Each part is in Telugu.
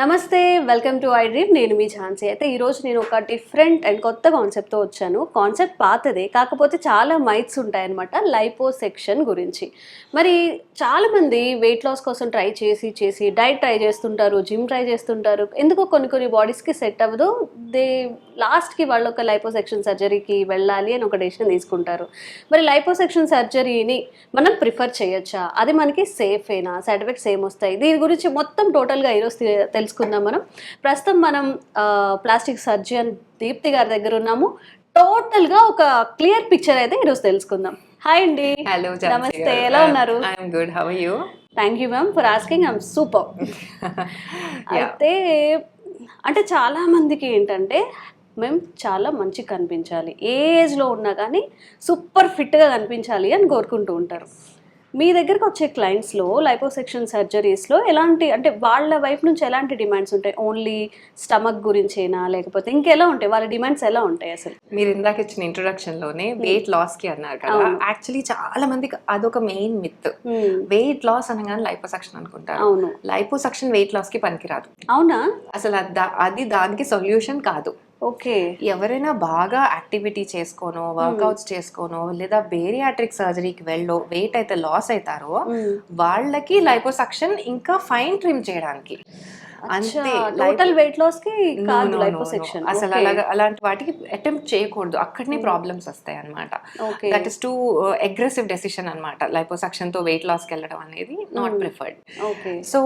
నమస్తే వెల్కమ్ టు ఐ డ్రీమ్. నేను మీ ఝాన్సీ. అయితే ఈరోజు నేను ఒక డిఫరెంట్ అండ్ కొత్త కాన్సెప్ట్తో వచ్చాను. కాన్సెప్ట్ పాతదే కాకపోతే చాలా మైత్స్ ఉంటాయన్నమాట లైపో సెక్షన్ గురించి. మరి చాలామంది వెయిట్ లాస్ కోసం ట్రై చేసి చేసి డైట్ ట్రై చేస్తుంటారు జిమ్ ట్రై చేస్తుంటారు. ఎందుకో కొన్ని కొన్ని బాడీస్కి సెట్ అవ్వదు. దే లాస్ట్కి వాళ్ళు ఒక లైపో సెక్షన్ సర్జరీకి వెళ్ళాలి అని ఒక డెసిషన్ తీసుకుంటారు. మరి లైపో సెక్షన్ సర్జరీని మనం ప్రిఫర్ చేయొచ్చా? అది మనకి సేఫేనా సైడ్ ఎఫెక్ట్స్ ఏమొస్తాయి? దీని గురించి మొత్తం టోటల్గా ఈరోజు తెలుసు తెలుసుకుందాం మనం. ప్రస్తుతం మనం ప్లాస్టిక్ సర్జన్ దీప్తి గారి దగ్గర ఉన్నాము. టోటల్గా ఒక క్లియర్ పిక్చర్ అయితే ఈరోజు తెలుసుకుందాం. హాయ్ అండి. హలో నమస్తే ఎలా ఉన్నారు? I'm good how you thank you ma'am for asking I'm super అయితే అంటే చాలా మందికి ఏంటంటే మేము చాలా మంచిగా కనిపించాలి. ఏ ఏజ్లో ఉన్నా కానీ సూపర్ ఫిట్గా కనిపించాలి అని కోరుకుంటూ ఉంటారు. మీ దగ్గరకు వచ్చే క్లయింట్స్లో లైపోసెక్షన్ సర్జరీస్లో ఎలాంటి అంటే వాళ్ళ వైపు నుంచి ఎలాంటి డిమాండ్స్ ఉంటాయి? ఓన్లీ స్టమక్ గురించేనా? లేకపోతే ఇంకెలా ఉంటాయి? వాళ్ళ డిమాండ్స్ ఎలా ఉంటాయి అసలు? మీరు ఇందాక ఇచ్చిన ఇంట్రొడక్షన్లోనే వెయిట్ లాస్కి అన్నారు కదా. యాక్చువల్లీ చాలా మందికి అదొక మెయిన్ మిత్ వెయిట్ లాస్ అనగానే లైపోసక్షన్ అనుకుంటారు. అవును. లైపోసక్షన్ వెయిట్ లాస్కి పనికిరాదు. అవునా? అసలు అది దానికి సొల్యూషన్ కాదు. ఓకే. ఎవరైనా బాగా యాక్టివిటీ చేసుకోనో వర్కౌట్స్ చేసుకోనో లేదా బేరియాట్రిక్ సర్జరీకి వెళ్ళో వెయిట్ అయితే లాస్ అవుతారో. వాళ్ళకి లైపోసక్షన్ ఇంకా ఫైన్ ట్రిమ్ చేయడానికి. అంతే టోటల్ వెయిట్ లాస్కి కాదు. లైపోసెక్షన్ అసలు అలాగా అలాంటి వాటికి అటెంప్ట్ చేయకూడదు. అక్కడనే ప్రాబ్లమ్స్ వస్తాయి అనమాట okay that is too aggressive decision అనమాట లైపోసక్షన్తో వెయిట్ లాస్కి వెళ్ళడం అనేది not preferred okay so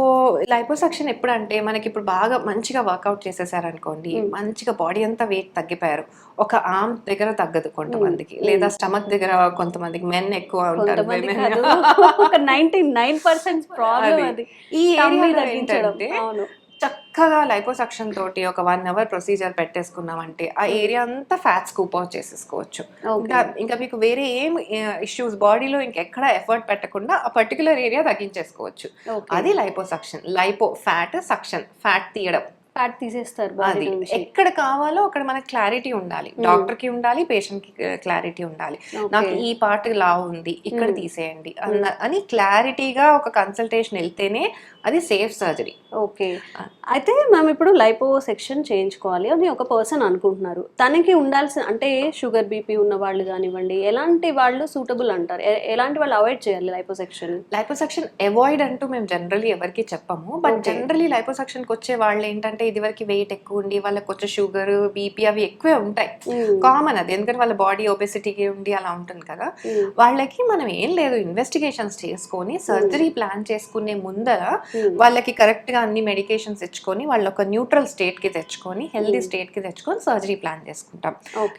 liposuction ఎప్పుడంటే మనకి ఇప్పుడు బాగా మంచిగా వర్కౌట్ చేసేసారనుకోండి మంచిగా బాడీ అంతా వెయిట్ తగ్గిపోయారు. ఒక ఆర్మ్ దగ్గర తగ్గదు కొంతమందికి. లేదా స్టమక్ దగ్గర కొంతమందికి. మెన్ ఎక్కువ ఉంటారు ఒక నైన్టీ నైన్ పర్సెంట్ ప్రాబ్లం అది. ఈ ఏరియాలో తగ్గించడం. చక్కగా లైపోసక్షన్ తోటి ఒక వన్ అవర్ ప్రొసీజర్ పెట్టేసుకున్నామంటే ఆ ఏరియా అంతా ఫ్యాట్ స్కూప్ అవుట్ చేసేసుకోవచ్చు. ఇంకా ఇంకా మీకు వేరే ఏం ఇష్యూస్ బాడీలో ఇంకెక్కడ ఎఫర్ట్ పెట్టకుండా ఆ పర్టికులర్ ఏరియా తగ్గించేసుకోవచ్చు. అది liposuction lipo fat suction fat తీయడం. ఫ్యాట్ తీసేస్తారు అది. ఎక్కడ కావాలో అక్కడ మనకి క్లారిటీ ఉండాలి. డాక్టర్కి ఉండాలి పేషెంట్కి క్లారిటీ ఉండాలి. నాకు ఈ పార్ట్ లావు ఉంది ఇక్కడ తీసేయండి అన్న అని క్లారిటీగా ఒక కన్సల్టేషన్ వెళ్తేనే అది సేఫ్ సర్జరీ ఓకే అయితే మేము ఇప్పుడు లైపో సెక్షన్ చేయించుకోవాలి అని ఒక పర్సన్ అనుకుంటున్నారు. తనకి ఉండాల్సిన అంటే షుగర్ బీపీ ఉన్న వాళ్ళు కానివ్వండి ఎలాంటి వాళ్ళు సూటబుల్ అంటారు? ఎలాంటి వాళ్ళు అవాయిడ్ చేయాలి లైపో సెక్షన్ లైపోసక్షన్ అవాయిడ్ అంటూ మేము జనరల్లీ ఎవరికి చెప్పము. But Okay. జనరల్లీ లైపోసక్షన్కి వచ్చే వాళ్ళు ఏంటంటే ఇది వరకు వెయిట్ ఎక్కువ ఉండి వాళ్ళకి వచ్చే షుగర్ బీపీ అవి ఎక్కువే ఉంటాయి. కామన్ అది. ఎందుకంటే వాళ్ళ బాడీ ఒబెసిటీకి ఉండి అలా ఉంటుంది కదా. వాళ్ళకి మనం ఏం లేదు ఇన్వెస్టిగేషన్స్ చేసుకొని సర్జరీ ప్లాన్ చేసుకునే ముందర వాళ్ళకి కరెక్ట్గా అన్ని మెడికేషన్స్ ఇచ్చుకొని వాళ్ళ ఒక న్యూట్రల్ స్టేట్కి తెచ్చుకొని హెల్దీ స్టేట్కి తెచ్చుకొని సర్జరీ ప్లాన్ చేసుకుంటాం.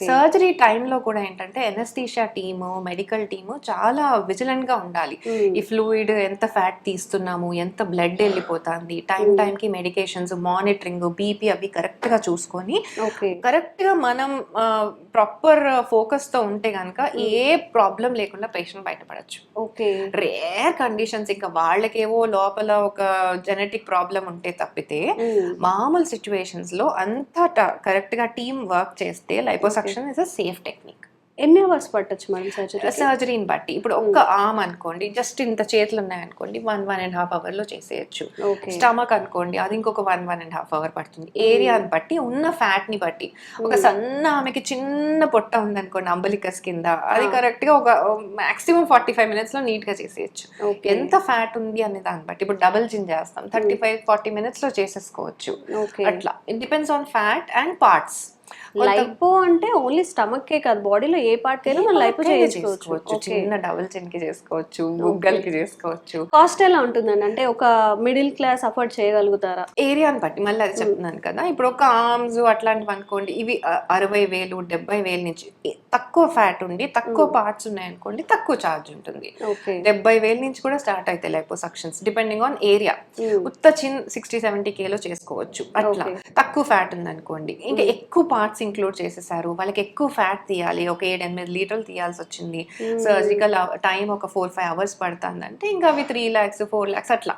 సర్జరీ టైంలో కూడా ఏంటంటే ఎనస్థీషియా టీము మెడికల్ టీము చాలా విజిలెంట్గా ఉండాలి. ఈ ఫ్లూయిడ్ ఎంత ఫ్యాట్ తీస్తున్నాము ఎంత బ్లడ్ వెళ్ళిపోతుంది టైం టైంకి మెడికేషన్స్ మానిటరింగ్ బీపీ అవి కరెక్ట్గా చూసుకొని ఓకే కరెక్ట్గా మనం ప్రాపర్ ఫోకస్తో ఉంటే గనక ఏ ప్రాబ్లం లేకుండా పేషెంట్ బయటపడచ్చు. ఓకే రేర్ కండిషన్స్ ఇంకా వాళ్ళకేవో లోపల ఒక జెనెటిక్ ప్రాబ్లం ఉంటే తప్పితే మామూలు సిచ్యువేషన్స్లో అంతా కరెక్ట్గా టీమ్ వర్క్ చేస్తే liposuction is a safe technique ఎన్ని అవర్స్ పట్టొచ్చు మేడం సర్జరీ సర్జరీని బట్టి. ఇప్పుడు ఒక్క ఆర్మ్ అనుకోండి జస్ట్ ఇంత చేతులు ఉన్నాయనుకోండి వన్ వన్ అండ్ హాఫ్ అవర్లో చేసేయచ్చు. స్టమక్ అనుకోండి అది ఇంకొక one one and half hour పడుతుంది. ఏరియాని బట్టి ఉన్న ఫ్యాట్ని బట్టి. ఒక సన్న ఆమెకి చిన్న పొట్ట ఉందనుకోండి అంబలికస్ కింద అది కరెక్ట్గా ఒక మాక్సిమం ఫార్టీ ఫైవ్ మినిట్స్లో నీట్గా చేసేయచ్చు. ఎంత ఫ్యాట్ ఉంది అనే దాన్ని బట్టి ఇప్పుడు డబుల్ జిన్ చేస్తాం థర్టీ ఫైవ్ ఫార్టీ మినిట్స్లో చేసేసుకోవచ్చు. అట్లా. It depends on fat and parts lipo అంటే ఓన్లీ స్టమక్ కే కాదు బాడీలో ఏ పార్ట్ కైనా మనం లైపో చేయించుకోవచ్చు. ఓకే. చిన్న డబుల్ చిన్కి చేసుకోవచ్చు బుగ్గలకి చేసుకోవచ్చు. కాస్ట్ ఎలా ఉంటుందండి? అంటే ఒక మిడిల్ క్లాస్ అఫోర్డ్ చేయగలుగుతారా? ఏరియాని బట్టి మళ్ళీ అది చెప్తున్నాను కదా. ఇప్పుడు ఒక ఆర్మ్స్ అట్లాంటివి అనుకోండి ఇవి అరవై వేలు డెబ్బై వేలు నుంచి తక్కువ ఫ్యాట్ ఉండి తక్కువ పార్ట్స్ ఉన్నాయనుకోండి తక్కువ ఛార్జ్ ఉంటుంది. డెబ్బై వేల నుంచి కూడా స్టార్ట్ అవుతాయి లైపోసక్షన్స్ డిపెండింగ్ ఆన్ ఏరియా. ఉత్త చిన్ సిక్స్టీ సెవెంటీ కేలో చేసుకోవచ్చు. అట్లా. తక్కువ ఫ్యాట్ ఉంది అనుకోండి ఇంకా ఎక్కువ పార్ట్స్ ఇంక్లూడ్ చేసేసారు. వాళ్ళకి ఎక్కువ ఫ్యాట్ తీయాలి. ఒక ఏడు ఎనిమిది లీటర్లు తీయాల్సి వచ్చింది. సర్జికల్ టైం ఒక ఫోర్ ఫైవ్ అవర్స్ పడుతుందంటే ఇంకా అవి త్రీ ల్యాక్స్ ఫోర్ ల్యాక్స్ అట్లా.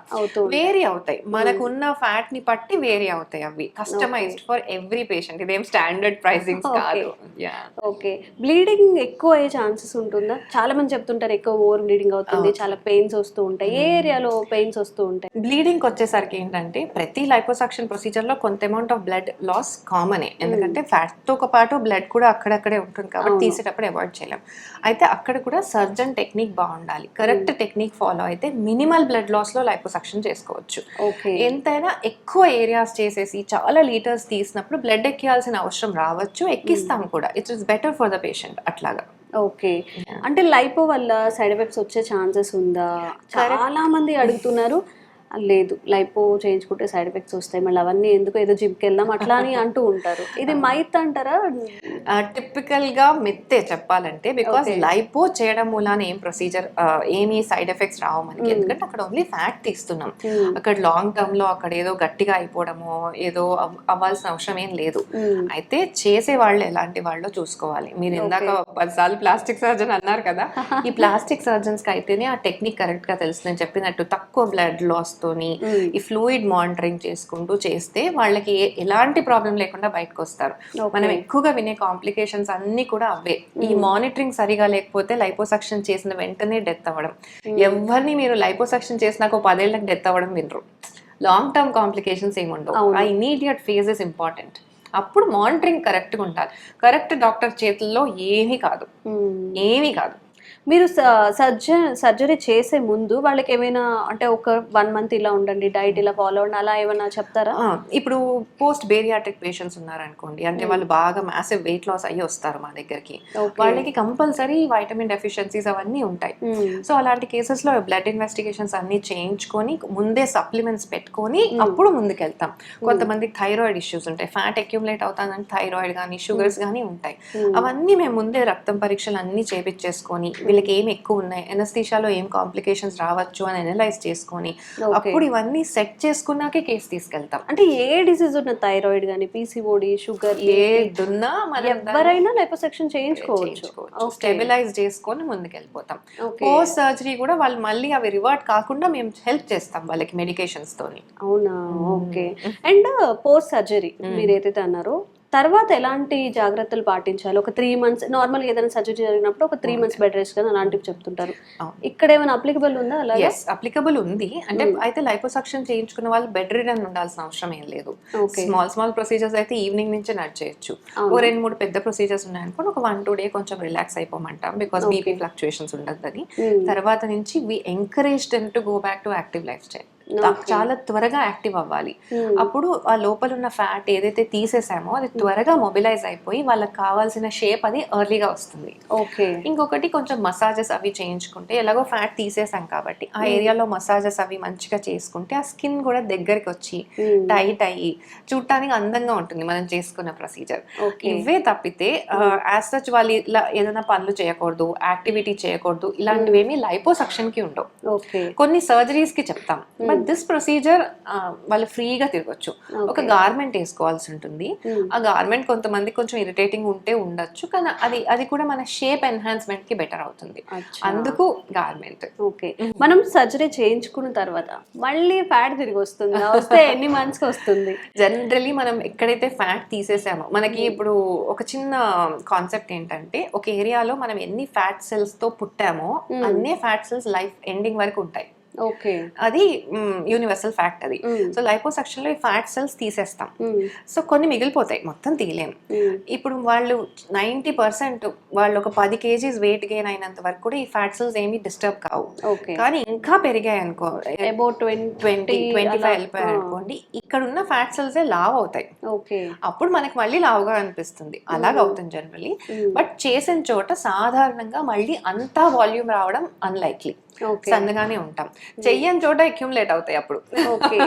వేరీ అవుతాయి. మనకు ఉన్న ఫ్యాట్ని బట్టి వేరీ అవుతాయి అవి. Customized for every patient. ఇదేం స్టాండర్డ్ ప్రైసింగ్. కాదు. Yeah okay. బ్లీడింగ్ ఎక్కువ అయ్యే ఛాన్సెస్ ఉంటుందా? చాలా మంది చెప్తుంటారు ఎక్కువ ఓవర్ బ్లీడింగ్ అవుతుంది చాలా పెయిన్స్ వస్తూ ఉంటాయి. ఏ ఏరియాలో పెయిన్స్ వస్తూ ఉంటాయి? బ్లీడింగ్ వచ్చేసరికి ఏంటంటే ప్రతి లైపోసక్షన్ ప్రొసీజర్లో కొంత అమౌంట్ ఆఫ్ బ్లడ్ లాస్ కామనే ఎందుకంటే ఫ్యాట్తో పాటు బ్లడ్ కూడా అక్కడక్కడే ఉంటుంది కాబట్టి. తీసేటప్పుడు అవాయిడ్ చేయలేం. అయితే అక్కడ కూడా సర్జన్ టెక్నిక్ బాగుండాలి. కరెక్ట్ టెక్నిక్ ఫాలో అయితే మినిమల్ బ్లడ్ లాస్లో లైపోసక్షన్ చేసుకోవచ్చు. ఓకే. ఎంతైనా ఎక్కువ ఏరియాస్ చేసేసి చాలా లీటర్స్ తీసినప్పుడు బ్లడ్ ఎక్కియాల్సిన అవసరం రావచ్చు ఎక్కిస్తాం కూడా. It is better for the patient అట్లాగా. ఓకే. అంటే లైపో వల్ల సైడ్ ఎఫెక్ట్స్ వచ్చే ఛాన్సెస్ ఉందా? చాలా మంది అడుగుతున్నారు లేదు లైపో చేయించుకుంటే సైడ్ ఎఫెక్ట్స్ వస్తాయి మళ్ళీ అవన్నీ ఎందుకు ఏదో జిమ్కి వెళ్దాం అట్లా అని అంటూ ఉంటారు. ఇది మైత్ అంటారా? టిపికల్గా మెత్తే చెప్పాలంటే బికాస్. లైపో చేయడం మూలాన ఏం ప్రొసీజర్ ఏమీ సైడ్ ఎఫెక్ట్స్ రావు మనకి. ఎందుకంటే అక్కడ ఓన్లీ ఫ్యాట్ తీస్తున్నాం. అక్కడ లాంగ్ టర్మ్లో అక్కడ ఏదో గట్టిగా అయిపోవడమో ఏదో అవ్- అవ్వాల్సిన అవసరం ఏం లేదు. అయితే చేసే వాళ్ళు ఎలాంటి వాళ్ళో చూసుకోవాలి. మీరు ఇందాక పదిసార్లు ప్లాస్టిక్ సర్జన్ అన్నారు కదా. ఈ ప్లాస్టిక్ సర్జన్స్కి అయితేనే ఆ టెక్నిక్ కరెక్ట్గా తెలుసు నేను చెప్పినట్టు తక్కువ బ్లడ్ లాస్ తోని. ఈ ఫ్లూయిడ్ మానిటరింగ్ చేసుకుంటూ చేస్తే వాళ్ళకి ఎలాంటి ప్రాబ్లం లేకుండా బయటకు వస్తారు. మనం ఎక్కువగా వినే కాంప్లికేషన్స్ అన్ని కూడా అవే. ఈ మానిటరింగ్ సరిగా లేకపోతే లైపోసక్షన్ చేసిన వెంటనే డెత్ అవ్వడం. ఎవరిని మీరు లైపోసక్షన్ చేసినాక ఒక పదేళ్ళకి డెత్ అవ్వడం వినరు. లాంగ్ టర్మ్ కాంప్లికేషన్స్ ఏముండవు అవును. ఆ ఇమీడియట్ ఫేజ్ ఇస్ ఇంపార్టెంట్ అప్పుడు మానిటరింగ్ కరెక్ట్గా ఉండాలి. కరెక్ట్ డాక్టర్ చేతుల్లో ఏమీ కాదు. ఏమీ కాదు. మీరు సర్జన్ సర్జరీ చేసే ముందు వాళ్ళకి ఏమైనా అంటే ఒక వన్ మంత్ ఇలా ఉండండి డైట్ ఇలా ఫాలో అవ్వండి అలా ఏమైనా చెప్తారా? ఇప్పుడు పోస్ట్ బేరియాట్రిక్ పేషెంట్స్ ఉన్నారనుకోండి అంటే వాళ్ళు బాగా మ్యాసివ్ వెయిట్ లాస్ అయ్యి వస్తారు మా దగ్గరికి. వాళ్ళకి కంపల్సరీ వైటమిన్ డెఫిషియన్సీస్ అవన్నీ ఉంటాయి. సో అలాంటి కేసెస్లో బ్లడ్ ఇన్వెస్టిగేషన్స్ అన్ని చేయించుకొని ముందే సప్లిమెంట్స్ పెట్టుకొని అప్పుడు ముందుకెళ్తాం. కొంతమందికి థైరాయిడ్ ఇష్యూస్ ఉంటాయి. ఫ్యాట్ అక్యుములేట్ అవుతానంటే థైరాయిడ్ కానీ షుగర్స్ కానీ ఉంటాయి. అవన్నీ మేము ముందే రక్తం పరీక్షలు అన్ని చేపించేసుకొని వీళ్ళకి ఏం ఎక్కువ ఉన్నాయి ఎనస్థీషాలో ఏం కాంప్లికేషన్స్ రావచ్చు అని అనలైజ్ చేసుకొని. అప్పుడు ఇవన్నీ సెట్ చేసుకున్నాకే కేసు తీసుకెళ్తాం. అంటే ఏ డిసీజ్ ఉన్న థైరాయిడ్ కానీ పీసీఓడి షుగర్ ఏదున్నా మనం ఎవరైనా లైపోసెక్షన్ చేయించుకోవచ్చు. Okay. స్టెబిలైజ్ చేసుకొని ముందుకెళ్ళిపోతాం. పోస్ట్ సర్జరీ కూడా వాళ్ళు మళ్ళీ అవి రివర్ట్ కాకుండా మేము హెల్ప్ చేస్తాం వాళ్ళకి మెడికేషన్స్ తోని. అవునా? ఓకే అండ్ పోస్ట్ సర్జరీ మీరు ఏదైతే అన్నారో తర్వాత ఎలాంటి జాగ్రత్తలు పాటించాలి? ఒక త్రీ మంత్స్ నార్మల్ ఏదైనా సర్జరీ జరిగినప్పుడు ఒక త్రీ మంత్స్ బెడ్ రెస్ట్ కానీ అలాంటివి చెప్తుంటారు. ఇక్కడ ఏమైనా అప్లికబుల్ ఉందా అలాగే? ఎస్ అప్లికబుల్ ఉంది. అంటే అయితే లైపోసక్షన్ చేయించుకున్న వాళ్ళు బెడ్ రిడన్ ఉండాల్సిన అవసరం ఏం లేదు. స్మాల్ స్మాల్ ప్రొసీజర్స్ అయితే ఈవినింగ్ నుంచే నడిచేయచ్చు అవును. ఓ రెండు మూడు పెద్ద ప్రొసీజర్స్ ఉన్నాయనుకోండి ఒక వన్ టూ డే కొంచెం రిలాక్స్ అయిపోమంటాం. బికాస్ బీపీ ఫ్లక్చుయేషన్స్ ఉండద్దని Hmm. తర్వాత నుంచి we encourage them to go back to active lifestyle చాలా త్వరగా యాక్టివ్ అవ్వాలి. Hmm. అప్పుడు ఆ లోపల ఉన్న ఫ్యాట్ ఏదైతే తీసేసామో అది త్వరగా మొబిలైజ్ అయిపోయి వాళ్ళకి కావాల్సిన షేప్ అది ఎర్లీగా వస్తుంది. ఓకే ఇంకొకటి కొంచెం మసాజెస్ అవి చేయించుకుంటే ఎలాగో ఫ్యాట్ తీసేసాం కాబట్టి ఆ ఏరియాలో మసాజెస్ అవి మంచిగా చేసుకుంటే ఆ స్కిన్ కూడా దగ్గరికి వచ్చి Hmm. టైట్ అయ్యి చూడటానికి అందంగా ఉంటుంది మనం చేసుకున్న ప్రొసీజర్. ఇవే తప్పితే యాజ్ సచ్ వాళ్ళు ఇలా ఏదైనా పనులు చేయకూడదు యాక్టివిటీ చేయకూడదు ఇలాంటివి ఏమి లైపోసక్షన్కి ఉండవు. ఓకే కొన్ని సర్జరీస్కి చెప్తాం. బట్ దిస్ ప్రొసీజర్ వాళ్ళు ఫ్రీగా తిరగచ్చు. ఒక గార్మెంట్ వేసుకోవాల్సి ఉంటుంది. Hmm. ఆ గార్మెంట్ కొంతమంది కొంచెం ఇరిటేటింగ్ ఉంటే ఉండొచ్చు. కానీ అది అది కూడా మన షేప్ ఎన్హాన్స్మెంట్కి బెటర్ అవుతుంది. అందుకు గార్మెంట్ ఓకే మనం సర్జరీ చేయించుకున్న తర్వాత మళ్ళీ ఫ్యాట్ తిరిగి వస్తుంది? వస్తే ఎన్ని మంత్స్ వస్తుంది? జనరలీ మనం ఎక్కడైతే ఫ్యాట్ తీసేసామో మనకి ఇప్పుడు ఒక చిన్న కాన్సెప్ట్ ఏంటంటే ఒక ఏరియాలో మనం ఎన్ని ఫ్యాట్ సెల్స్తో పుట్టామో అన్నే ఫ్యాట్ సెల్స్ లైఫ్ ఎండింగ్ వరకు ఉంటాయి. ఓకే. అది యూనివర్సల్ ఫ్యాక్ట్ అది. సో లైపోసక్షన్లో ఈ ఫ్యాట్ సెల్స్ తీసేస్తాం. సో కొన్ని మిగిలిపోతాయి. మొత్తం తీయలేం. ఇప్పుడు వాళ్ళు నైంటీ పర్సెంట్ వాళ్ళు ఒక పది కేజీస్ వెయిట్ గెయిన్ అయినంత వరకు కూడా ఈ ఫ్యాట్ సెల్స్ ఏమీ డిస్టర్బ్ కావు. కానీ ఇంకా పెరిగాయి అనుకో about twenty twenty twenty five వెళ్ళిపోయాయి అనుకోండి ఇక్కడ ఉన్న ఫ్యాట్ సెల్స్ లావ్ అవుతాయి. ఓకే. అప్పుడు మనకి మళ్ళీ లావుగా అనిపిస్తుంది. అలాగ అవుతుంది జనరలీ బట్ చేసిన చోట సాధారణంగా మళ్ళీ అంతా వాల్యూమ్ రావడం అన్లైక్లీ సన్నగానే ఉంటాం. చెయ్యని చోట అక్యుములేట్ అవుతాయి అప్పుడు. ఓకే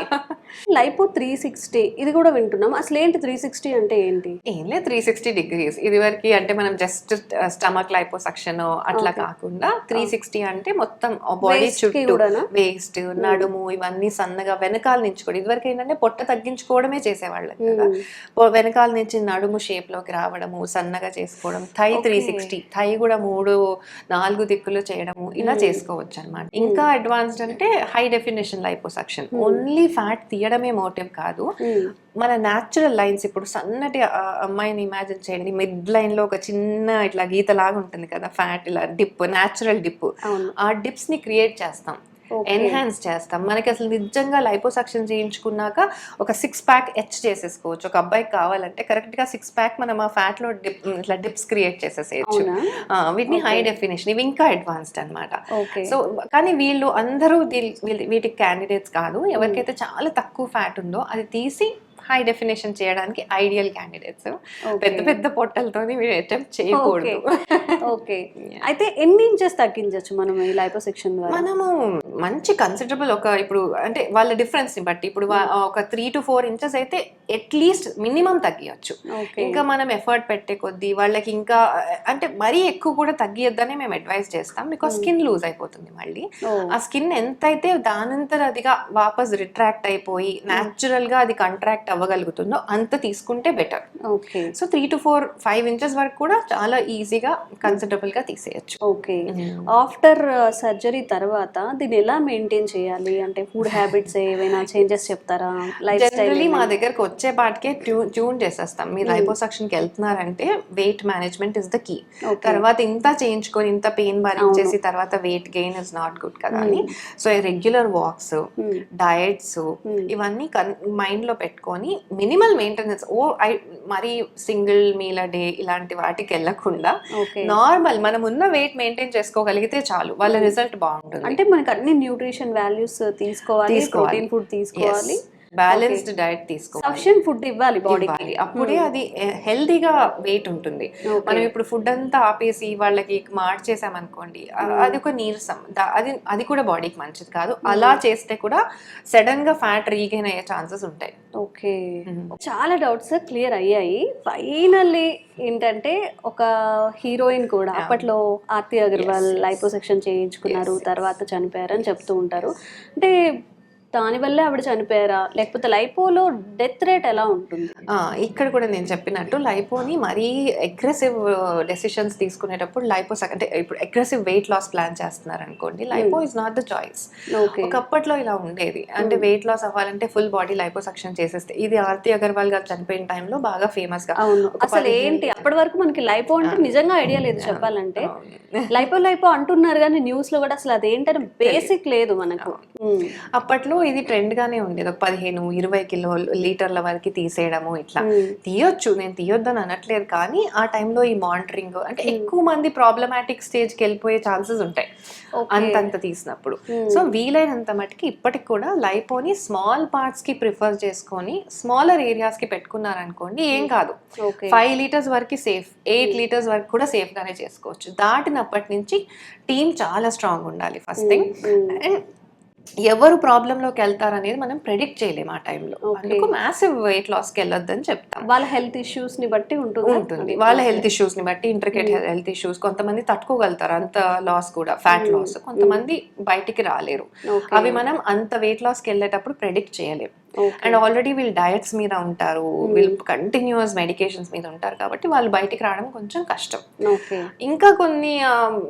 లైపో త్రీ సిక్స్టీ ఇది కూడా వింటున్నాం. అసలు ఏంటి త్రీ సిక్స్టీ అంటే ఏంటి? ఏం లేదు త్రీ సిక్స్టీ డిగ్రీస్ ఇది వరకు అంటే మనం జస్ట్ స్టమక్ లైపోసక్షన్ అట్లా కాకుండా త్రీ సిక్స్టీ అంటే మొత్తం బాడీ చుట్టూ? వేస్ట్ నడుము ఇవన్నీ సన్నగా వెనకాల నుంచి కూడా ఇదివరకు ఏంటంటే పొట్ట తగ్గించుకోవడమే చేసేవాళ్ళం కదా. పొ- వెనకాల నుంచి నడుము షేప్లోకి రావడము సన్నగా చేసుకోవడం థై త్రీ సిక్స్టీ థై కూడా మూడు నాలుగు దిక్కులు చేయడము ఇలా చేసుకోవచ్చు అనమాట ఇంకా అడ్వాన్స్డ్ అంటే high definition liposuction only fat తీయడమే motive కాదు. మ్మ్. మన న్యాచురల్ లైన్స్ ఇప్పుడు సన్నటి అమ్మాయిని ఇమాజిన్ చేయండి. మిడ్ లైన్లో ఒక చిన్న ఇట్లా గీత లాగా ఉంటుంది కదా ఫ్యాట్ ఇలా డిప్ న్యాచురల్ డిప్ ఆ డిప్స్ని క్రియేట్ చేస్తాం. ఎన్హాన్స్ చేస్తాం. మనకి అసలు నిజంగా లైపోసక్షన్ చేయించుకున్నాక ఒక సిక్స్ ప్యాక్ హెచ్ చేసేసుకోవచ్చు. ఒక అబ్బాయికి కావాలంటే కరెక్ట్గా సిక్స్ ప్యాక్ మనం ఆ ఫ్యాట్లో డిప్ ఇట్లా డిప్స్ క్రియేట్ చేసేసేయచ్చు. వీటిని హై డెఫినేషన్ ఇవి ఇంకా అడ్వాన్స్డ్ అన్నమాట. ఓకే సో కానీ వీళ్ళు అందరూ వీటికి క్యాండిడేట్స్ కాదు. ఎవరికైతే చాలా తక్కువ ఫ్యాట్ ఉందో అది తీసి హై డెఫినేషన్ చేయడానికి ఐడియల్ క్యాండిడేట్స్ పెద్ద పెద్ద పొట్టలతోని మీరు అటెంప్ట్ చేయకూడదు. ఓకే అయితే ఎన్ని ఇంచెస్ తగ్గించవచ్చు మనం ఈ లైపోసెక్షన్ ద్వారా? మనము మంచి కన్సిడరబుల్ ఒక ఇప్పుడు అంటే వాళ్ళ డిఫరెన్స్ని బట్టి ఇప్పుడు వా- ఒక త్రీ టు ఫోర్ ఇంచెస్ అయితే అట్లీస్ట్ మినిమం తగ్గియచ్చు. ఇంకా మనం ఎఫర్ట్ పెట్టే కొద్దీ వాళ్ళకి ఇంకా అంటే మరీ ఎక్కువ కూడా తగ్గియొద్దనే మేము అడ్వైస్ చేస్తాం బికాస్ స్కిన్ లూజ్ అయిపోతుంది మళ్ళీ. ఆ స్కిన్ ఎంతైతే దానంతర అదిగా వాపస్ రిట్రాక్ట్ అయిపోయి న్యాచురల్గా అది కంట్రాక్ట్ అవ్వగలుగుతుందో అంత తీసుకుంటే better. Okay. So three to four five inches వరకు కూడా చాలా ఈజీగా కన్సిడరబుల్గా తీసేయచ్చు. ఓకే. ఆఫ్టర్ సర్జరీ తర్వాత దీన్ని ఎలా మెయింటైన్ చేయాలి? అంటే ఫుడ్ హ్యాబిట్స్ ఏవైనా చేంజెస్ చెప్తారా? లైఫ్ స్టైల్ మా దగ్గరకు వచ్చే పాటికే ట్యూన్ ట్యూన్ చేసేస్తాం. మీరు లైపోసక్షన్కి వెళ్తున్నారంటే weight management is the key. తర్వాత ఇంత చేయించుకొని ఇంత పెయిన్ భరించేసి తర్వాత weight gain is not good కదా అని. సో రెగ్యులర్ వాక్స్ డయట్స్ ఇవన్నీ మైండ్లో పెట్టుకొని మినిమల్ మెయింటెనెన్స్ ఓ ఐ మరీ సింగిల్ మీల్ డే ఇలాంటి వాటికి వెళ్ళకుండా నార్మల్ మనం ఉన్న వెయిట్ మెయింటైన్ చేసుకోగలిగితే చాలు. వాళ్ళ రిజల్ట్ బాగుంటుంది. అంటే మనకి అన్ని న్యూట్రిషన్ వాల్యూస్ తీసుకోవాలి తీసుకోవాలి. ప్రోటీన్ ఫుడ్ తీసుకోవాలి. బ్యాలెన్స్డ్ డయట్ తీసుకోవాలి. సఫిషియెంట్ ఫుడ్ ఇవ్వాలి బాడీకి. అప్పుడే అది హెల్దీగా వెయిట్ ఉంటుంది. మనం ఇప్పుడు ఫుడ్ అంతా ఆపేసి వాళ్ళకి మార్చేసామనుకోండి ఆ- అది ఒక నీరసం. అది అది కూడా బాడీకి మంచిది కాదు. అలా చేస్తే కూడా సడన్గా ఫ్యాట్ రీగైన్ అయ్యే ఛాన్సెస్ ఉంటాయి. ఓకే చాలా డౌట్స్ క్లియర్ అయ్యాయి. ఫైనల్లీ ఏంటంటే ఒక హీరోయిన్ కూడా అప్పట్లో ఆర్తి అగర్వాల్ లైపోసెక్షన్ చేయించుకున్నారు తర్వాత చనిపోయారు అని చెప్తూ ఉంటారు. అంటే దానివల్లే ఆవిడ చనిపోయారా? లేకపోతే లైపోలో డెత్ రేట్ ఎలా ఉంటుంది? ఆ, ఇక్కడ కూడా నేను చెప్పినట్టు లైపోని మరీ అగ్రెసివ్ డెసిషన్స్ తీసుకునేటప్పుడు లైపో అంటే ఇప్పుడు అగ్రెసివ్ వెయిట్ లాస్ ప్లాన్ చేస్తున్నారు అనుకోండి lipo is not the choice okay ఒకప్పట్లో ఇలా ఉండేది. అంటే వెయిట్ లాస్ అవ్వాలంటే ఫుల్ బాడీ లైపోసక్షన్ చేసేస్తే ఇది ఆర్తి అగర్వాల్ గారు చనిపోయిన టైంలో బాగా ఫేమస్గా అసలు ఏంటి? అప్పటి వరకు మనకి లైపో అంటే నిజంగా ఐడియా లేదు చెప్పాలంటే. లైపో లైపో అంటున్నారు కానీ న్యూస్లో కూడా అసలు అదేంటని బేసిక్ లేదు మనకు. ఉమ్. అప్పట్లో ఇది ట్రెండ్ గానే ఉండేది. ఒక పదిహేను ఇరవై కిలో లీటర్ల వరకు తీసేయడము ఇట్లా. తీయొచ్చు నేను తీయొద్దని అనట్లేదు కానీ ఆ టైంలో ఈ మానిటరింగ్ అంటే ఎక్కువ మంది ప్రాబ్లమాటిక్ స్టేజ్కి వెళ్ళిపోయే ఛాన్సెస్ ఉంటాయి. అంతంత తీసినప్పుడు. సో వీలైనంత మటుకి ఇప్పటికి కూడా లైపోని స్మాల్ పార్ట్స్కి ప్రిఫర్ చేసుకొని స్మాలర్ ఏరియాస్కి పెట్టుకున్నారనుకోండి ఏం కాదు. ఫైవ్ లీటర్స్ వరకు సేఫ్ ఎయిట్ లీటర్స్ వరకు కూడా సేఫ్ గానే చేసుకోవచ్చు. దాటినప్పటి నుంచి టీం చాలా స్ట్రాంగ్ ఉండాలి ఫస్ట్ థింగ్ అండ్ ఎవరు ప్రాబ్లంలోకి వెళ్తారనేది మనం ప్రెడిక్ట్ చేయలేము ఆ టైంలో అందుకు మ్యాసివ్ వెయిట్ లాస్కి వెళ్ళొద్దని చెప్తాం. వాళ్ళ హెల్త్ ఇష్యూస్ని బట్టి ఉంటుంది ఉంటుంది. వాళ్ళ హెల్త్ ఇష్యూస్ని బట్టి ఇంట్రికేట్ హెల్త్ ఇష్యూస్ కొంతమంది తట్టుకోగలుగుతారు. అంత లాస్ కూడా ఫ్యాట్ లాస్ కొంతమంది బయటికి రాలేరు. అవి మనం అంత వెయిట్ లాస్కి వెళ్ళేటప్పుడు ప్రెడిక్ట్ చేయలేము. అండ్ ఆల్రెడీ వీళ్ళు డయట్స్ మీద ఉంటారు వీళ్ళు కంటిన్యూస్ మెడికేషన్స్ మీద ఉంటారు కాబట్టి వాళ్ళు బయటికి రావడం కొంచెం కష్టం. ఇంకా కొన్ని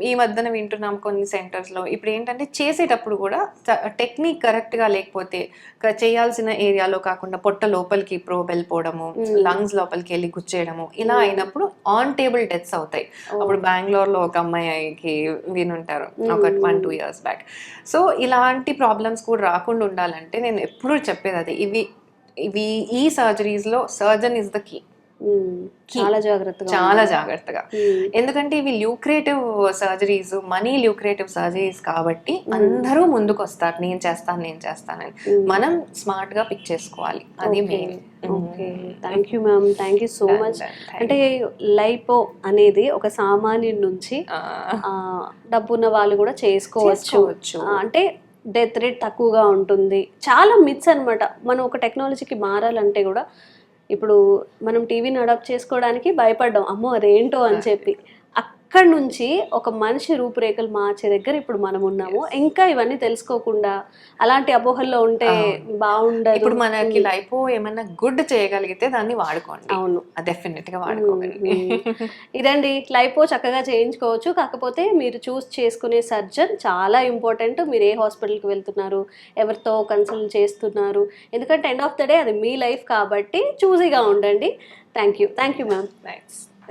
ఈ మధ్యన వింటున్నాం కొన్ని సెంటర్స్లో. ఇప్పుడు ఏంటంటే చేసేటప్పుడు కూడా టెక్నిక్ కరెక్ట్గా లేకపోతే చేయాల్సిన ఏరియాలో కాకుండా పొట్ట లోపలికి ప్రోబ్ వెళ్ళిపోవడము లంగ్స్ లోపలికి వెళ్ళి గుచ్చేయడము ఇలా అయినప్పుడు ఆన్ టేబుల్ డెత్స్ అవుతాయి. అప్పుడు బెంగళూరు లో ఒక అమ్మాయికి వినుంటారు ఒక one two years back so ఇలాంటి ప్రాబ్లమ్స్ కూడా రాకుండా ఉండాలంటే నేను ఎప్పుడూ చెప్పేది అదే ఇవి ఇవి ఈ సర్జరీస్లో సర్జన్ ఇస్ ద కీ. చాలా జాగ్రత్తగా చాలా జాగ్రత్తగా. ఎందుకంటే ఇవి lucrative surgeries money lucrative surgeries కాబట్టి అందరూ ముందుకు వస్తారు నేను చేస్తాను నేను చేస్తానని. మనం స్మార్ట్గా పిక్ చేసుకోవాలి. అది main okay. Thank you ma'am thank you so much అంటే లైపో అనేది ఒక సామాన్యుడి నుంచి డబ్బున్న వాళ్ళు కూడా చేసుకోవచ్చు. అంటే డెత్ రేట్ తక్కువగా ఉంటుంది. చాలా మిత్స్ అనమాట మనం ఒక టెక్నాలజీకి మారాలంటే కూడా ఇప్పుడు మనం టీవీని అడాప్ట్ చేసుకోవడానికి భయపడ్డాం. అమ్మో అదేంటో అని చెప్పి. అక్కడ నుంచి ఒక మనిషి రూపురేఖలు మార్చే దగ్గర ఇప్పుడు మనం ఉన్నాము. ఇంకా ఇవన్నీ తెలుసుకోకుండా అలాంటి అపోహల్లో ఉంటే బాగుండదు. ఇప్పుడు మనకి లైఫ్ ఏమైనా గుడ్ చేయగలిగితే దాన్ని వాడుకోండి. అవును. డెఫినెట్గా వాడుకోగలిగి ఇదండి లైపో చక్కగా చేయించుకోవచ్చు. కాకపోతే మీరు చూస్ చేసుకునే సర్జన్ చాలా ఇంపార్టెంట్ మీరు ఏ హాస్పిటల్కి వెళ్తున్నారు ఎవరితో కన్సల్ట్ చేస్తున్నారు. ఎందుకంటే ఎండ్ ఆఫ్ ద డే అది మీ లైఫ్ కాబట్టి చూజీగా ఉండండి. Thank you thank you ma'am nice